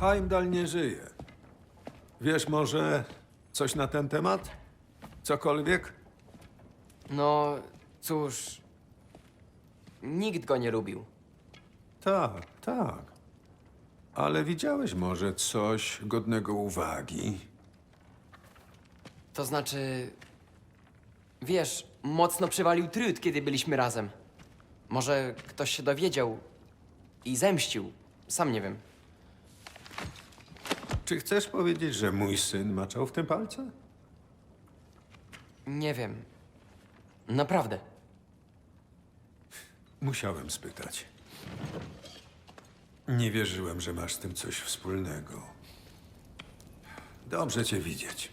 Heimdall nie żyje. Wiesz może coś na ten temat? Cokolwiek? No, cóż. Nikt go nie lubił. Tak, tak. Ale widziałeś może coś godnego uwagi? To znaczy. Wiesz, mocno przywalił trud, kiedy byliśmy razem. Może ktoś się dowiedział i zemścił. Sam nie wiem. Czy chcesz powiedzieć, że mój syn maczał w tym palce? Nie wiem. Naprawdę. Musiałem spytać. Nie wierzyłem, że masz z tym coś wspólnego. Dobrze cię widzieć.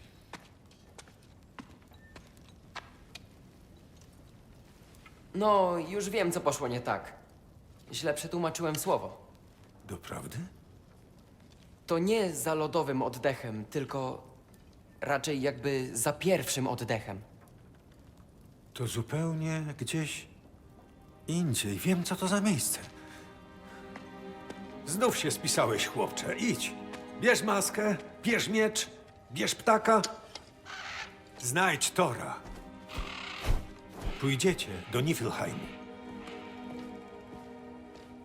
No, już wiem, co poszło nie tak. Źle przetłumaczyłem słowo. Doprawdy? To nie za lodowym oddechem, tylko raczej jakby za pierwszym oddechem. To zupełnie gdzieś indziej. Wiem, co to za miejsce. Znów się spisałeś, chłopcze. Idź. Bierz maskę, bierz miecz, bierz ptaka. Znajdź Tora. Pójdziecie do Niflheimu.